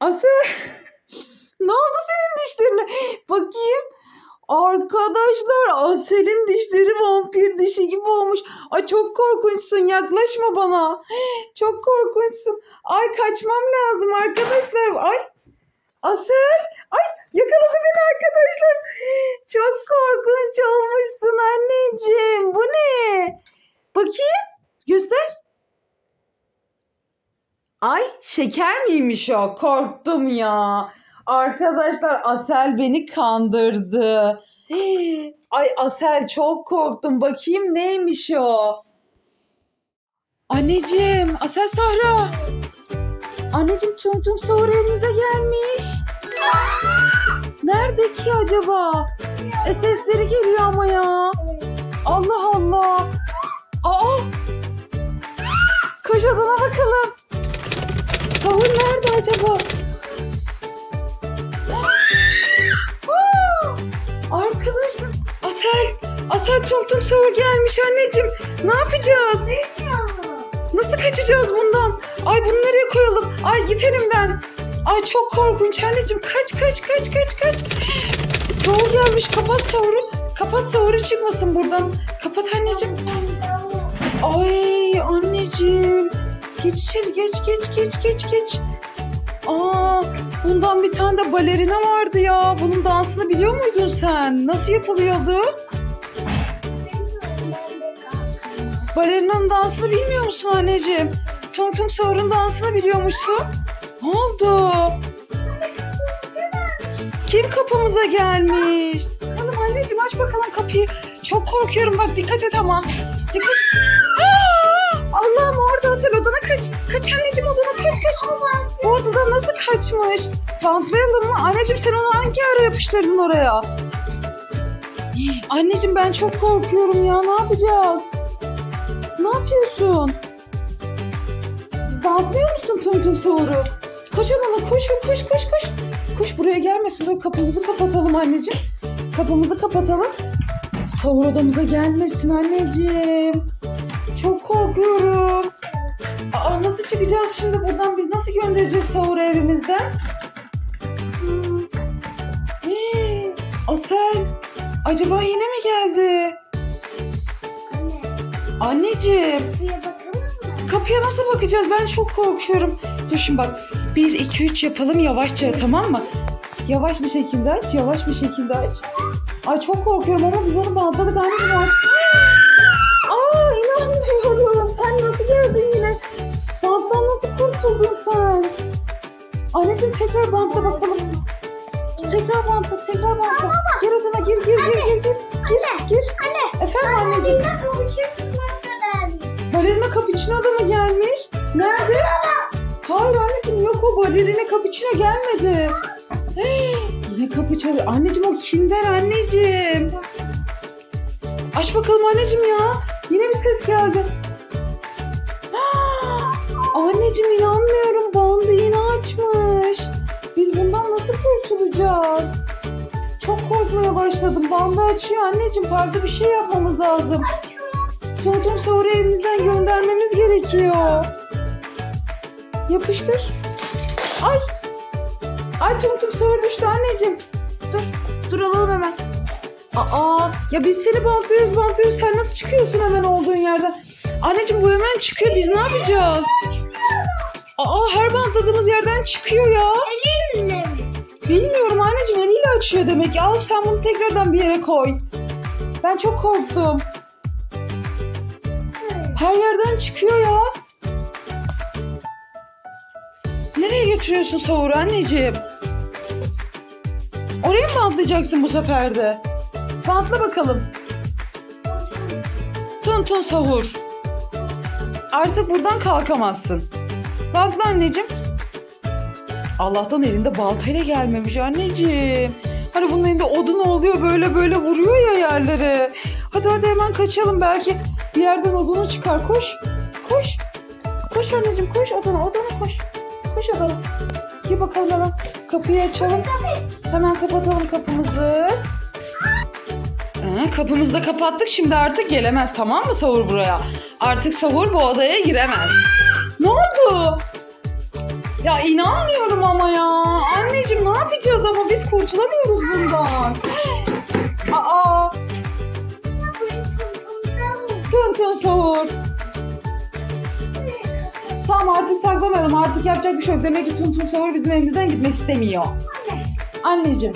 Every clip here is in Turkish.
Asel. ne oldu senin dişlerine? Bakayım. Arkadaşlar Asel'in dişleri vampir dişi gibi olmuş. Ay çok korkunçsun yaklaşma bana. Çok korkunçsun. Ay kaçmam lazım arkadaşlar. Ay Asel. Ay yakaladı beni arkadaşlar. Çok korkunç olmuşsun anneciğim. Bu ne? Bakayım. Göster. Ay şeker miymiş o? Korktum ya. Arkadaşlar Asel beni kandırdı. Ay Asel çok korktum. Bakayım neymiş o? Anneciğim, Asel Sahra. Anneciğim Tum Tum Sahur evimize gelmiş. Nerede ki acaba? E sesleri geliyor ama ya. Allah Allah. Aa! Koş odana bakalım. Sahur nerede acaba? Arkadaşlar Asel, Asel Tum Sahur gelmiş anneciğim. Ne yapacağız? Nasıl kaçacağız bundan? Ay bunu nereye koyalım? Ay git elimden. Ay çok korkunç anneciğim. Kaç kaç kaç kaç kaç. Sahur gelmiş. Kapat sahuru. Kapat sahuru çıkmasın buradan. Kapat anneciğim. Ay. Geç içeri geç geç geç geç geç. Aa, bundan bir tane de balerina vardı ya. Bunun dansını biliyor muydun sen? Nasıl yapılıyordu? Balerina'nın dansını bilmiyor musun anneciğim? Tung Tung Sahur'un dansını biliyormuşsun. Ne oldu? Kim kapımıza gelmiş? Bakalım anneciğim aç bakalım kapıyı. Çok korkuyorum bak dikkat et ama. Dikkat. Kaç. Kaç anneciğim odana kaç kaç. Bu odadan nasıl kaçmış? Bantlayalım mı? Anneciğim sen onu hangi ara yapıştırdın oraya? Anneciğim ben çok korkuyorum ya ne yapacağız? Ne yapıyorsun? Bantlıyor musun Tum Tum Sahur'u? Koş ona koş koş koş koş. Koş buraya gelmesin dur kapımızı kapatalım anneciğim. Kapımızı kapatalım. Sahur odamıza gelmesin anneciğim. Çok korkuyorum. Aa, nasıl çıkacağız şimdi buradan? Biz nasıl göndereceğiz Sahur'u evimizden? Hmm. Hii, Asel. Acaba yine mi geldi? Anneciğim. Kapıya nasıl bakacağız? Ben çok korkuyorum. Dur şimdi bak. 1, 2, 3 yapalım yavaşça tamam mı? Yavaş bir şekilde aç. Yavaş bir şekilde aç. Ay çok korkuyorum ama biz onu bantladık anneciğim. Ay. Nasıl kurtuldun sen? Anneciğim tekrar bantla bakalım. Tekrar bantla, tekrar bantla. Gir odana gir, gir, gir, gir, gir. Gir, gir. Anne. Efendim anneciğim. Balerina Capuchino da mı gelmiş? Nerede? Hayır anneciğim yok o balerina Capuchino gelmedi. Hey, yine kapı çalıyor. Anneciğim o kinder anneciğim. Aç bakalım anneciğim ya. Yine bir ses geldi. Anneciğim inanmıyorum. Bandı yine açmış. Biz bundan nasıl kurtulacağız? Çok korkmaya başladım. Bandı açıyor anneciğim. Farklı bir şey yapmamız lazım. Tum Sahur'u evimizden göndermemiz gerekiyor. Yapıştır. Ay. Ay Tum Sahur düştü anneciğim. Dur. Dur alalım hemen. Aa ya biz seni bantlıyoruz bantlıyoruz. Sen nasıl çıkıyorsun hemen olduğun yerden? Anneciğim bu hemen çıkıyor. Biz ne yapacağız? Aa her bantladığımız yerden çıkıyor ya. Elimle mi? Bilmiyorum anneciğim eliyle açıyor demek ki. Al sen bunu tekrardan bir yere koy. Ben çok korktum. Her yerden çıkıyor ya. Nereye götürüyorsun sahuru anneciğim? Oraya mı bantlayacaksın bu sefer de? Bantla bakalım. Tun tun sahur. Artık buradan kalkamazsın. Bantla anneciğim. Allah'tan elinde baltayla gelmemiş anneciğim. Hani bunun elinde odun oluyor böyle böyle vuruyor ya yerlere. Hadi hadi hemen kaçalım belki bir yerden odunu çıkar. Koş. Koş. Koş anneciğim koş odana odana koş. Koş odana. Gir bakalım hemen. Kapıyı açalım. Hemen kapatalım kapımızı. Ee, kapımızı da kapattık. Şimdi artık gelemez tamam mı sahur buraya? Artık sahur bu odaya giremez. Ne oldu? Ya inanmıyorum ama ya. Anneciğim ne yapacağız ama biz kurtulamıyoruz bundan. Aa, tın tın sahur. Tamam artık saklamayalım. Artık yapacak bir şey yok. Demek ki Tun Tun Sahur bizim evimizden gitmek istemiyor. Anneciğim.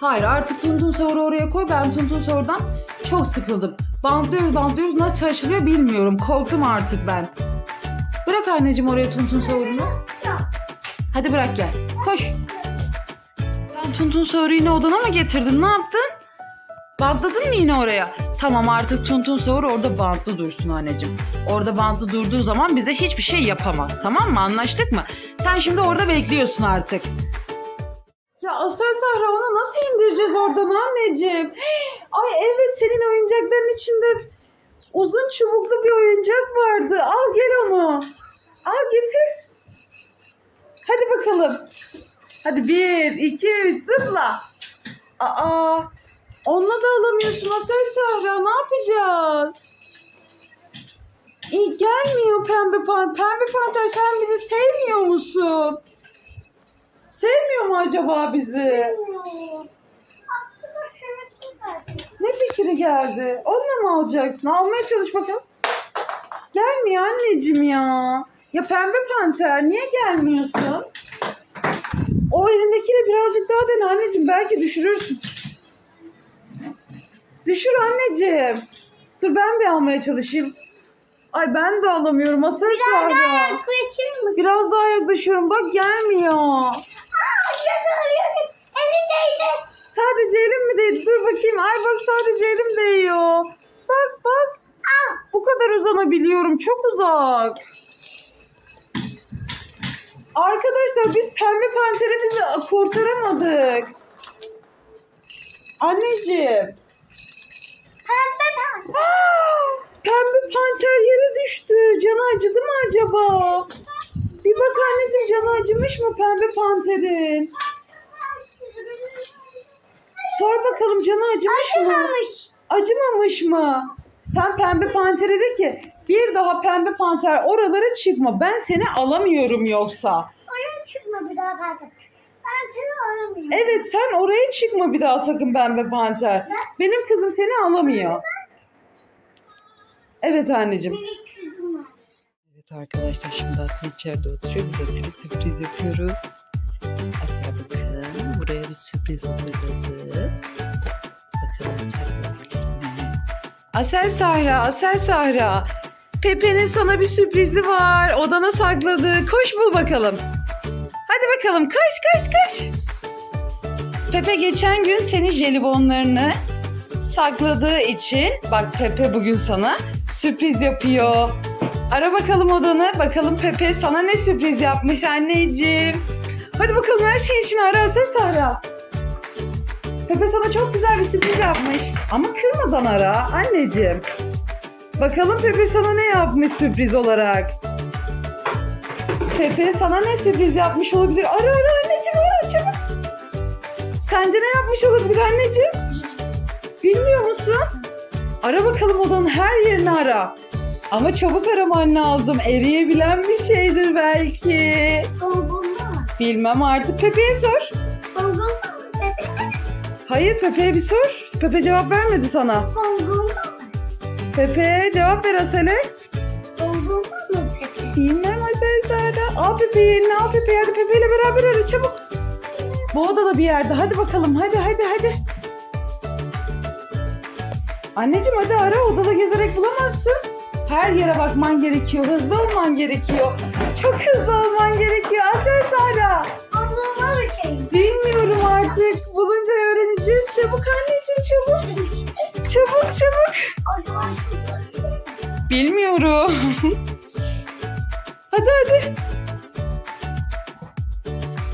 Hayır artık Tun Tun Sahur'u oraya koy. Ben Tun Tun Sahur'dan çok sıkıldım. Bantlıyoruz bantlıyoruz. Nasıl çalışılıyor bilmiyorum. Korktum artık ben. Bırak anneciğim oraya Tun Tun Sahur'unu. Hadi bırak gel. Koş. Sen Tuntun Sahur'u yine odana mı getirdin? Ne yaptın? Bantladın mı yine oraya? Tamam artık Tuntun Sahur orada bantlı dursun anneciğim. Orada bantlı durduğu zaman bize hiçbir şey yapamaz. Tamam mı? Anlaştık mı? Sen şimdi orada bekliyorsun artık. Ya Asel Sahra onu nasıl indireceğiz oradan anneciğim? Ay evet senin oyuncakların içinde uzun çubuklu bir oyuncak vardı. Al gel onu. Al getir. Hadi bakalım. Hadi bir, iki, üç zıpla. Aa, onunla da alamıyorsun Asel Sahra. Ne yapacağız? İyi gelmiyor pembe pan. Pembe panter sen bizi sevmiyor musun? Sevmiyor mu acaba bizi? Ne fikri geldi? Onunla mı alacaksın? Almaya çalış bakalım. Gelmiyor anneciğim ya. Ya pembe panter niye gelmiyorsun? O elindekiyle birazcık daha dene anneciğim. Belki düşürürsün. Düşür anneciğim. Dur ben bir almaya çalışayım. Ay ben de alamıyorum. Asıl Sahra. Biraz daha yaklaşıyorum. Bak gelmiyor. Uzak. Arkadaşlar biz pembe panterimizi kurtaramadık. Anneciğim. Aa, pembe panter yere düştü. Canı acıdı mı acaba? Bir bak anneciğim canı acımış mı pembe panterin? Sor bakalım canı acımış mı? Acımamış mı? Sen pembe pantere de ki bir daha pembe panter oralara çıkma. Ben seni alamıyorum yoksa. Evet sen oraya çıkma bir daha sakın pembe panter. Benim kızım seni alamıyor. Evet anneciğim. Evet arkadaşlar şimdi Aslı içeride oturuyor. Biz Asel'e sürpriz yapıyoruz. Asel bakın buraya bir sürpriz hazırladı. Bakalım mi? Asel Sahra, Asel Sahra. Pepe'nin sana bir sürprizi var. Odana sakladı. Koş bul bakalım. Hadi bakalım koş koş koş. Pepe geçen gün senin jelibonlarını sakladığı için bak Pepe bugün sana sürpriz yapıyor. Ara bakalım odanı. Bakalım Pepe sana ne sürpriz yapmış anneciğim. Hadi bakalım her şeyin içine ara Asel Sahra. Pepe sana çok güzel bir sürpriz yapmış. Ama kırmadan ara anneciğim. Bakalım Pepe sana ne yapmış sürpriz olarak. Pepe sana ne sürpriz yapmış olabilir? Ara ara anneciğim ara çabuk. Sence ne yapmış olabilir anneciğim? Bilmiyor musun? Ara bakalım odanın her yerini ara. Ama çabuk araman lazım. Eriyebilen bir şeydir belki. Bilmem artık. Pepe'ye sor. Hayır Pepe'ye bir sor. Pepe cevap vermedi sana. Pepe cevap ver Asel'e. Bilmem Asel Sara. Al Pepe'yi eline al Pepe'yi. Hadi Pepe'yle beraber ara çabuk. Bu odada bir yerde. Hadi bakalım. Hadi hadi hadi. Anneciğim hadi ara. Odada gezerek bulamazsın. Her yere bakman gerekiyor. Hızlı olman gerekiyor. Çok hızlı olman gerekiyor. Asel Sara. Bilmiyorum artık. Bulunca öğreneceğiz. Çabuk anneciğim Bilmiyorum. hadi hadi.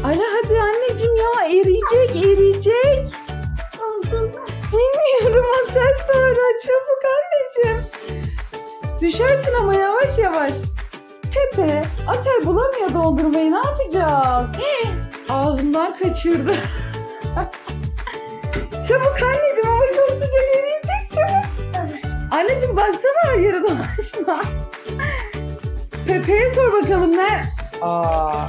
Ara hadi anneciğim ya eriyecek eriyecek. Bilmiyorum Asel sonra çabuk anneciğim. Düşersin ama yavaş yavaş. Pepe, Asel bulamıyor dondurmayı ne yapacağız? Ağzından kaçırdı. çabuk anneciğim Anneciğim baksana her yere dolaşma. Pepe'ye sor bakalım ne? Aa.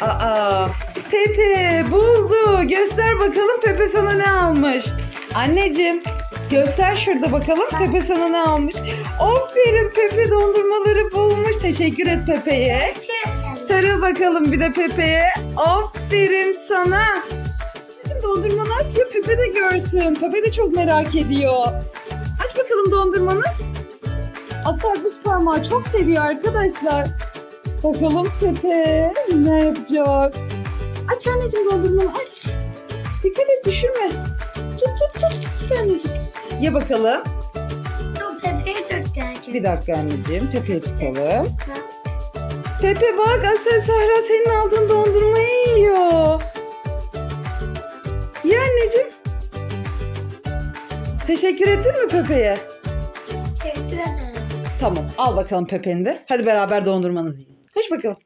Aa. Pepe buldu. Göster bakalım Pepe sana ne almış. Anneciğim göster şurada bakalım Pepe sana ne almış. Aferin Pepe dondurmaları bulmuş. Teşekkür et Pepe'ye. Sarıl bakalım bir de Pepe'ye. Aferin sana. Anneciğim dondurmanı aç ya Pepe de görsün. Pepe de çok merak ediyor. Aç bakalım dondurmanı. Asar buz parmağı çok seviyor arkadaşlar. Bakalım Pepe ne yapacak? Aç anneciğim dondurmanı aç. Dikkat et düşürme. Tut tut tut tut anneciğim. Ye bakalım. Bir dakika anneciğim. Pepe'yi tutalım. Pepe bak Asel Sahra senin aldığın dondurmayı yiyor. Ye anneciğim. Teşekkür ettin mi Pepe'ye? Tamam al bakalım Pepe'ni de. Hadi beraber dondurmanızı yiyin. Koş bakalım.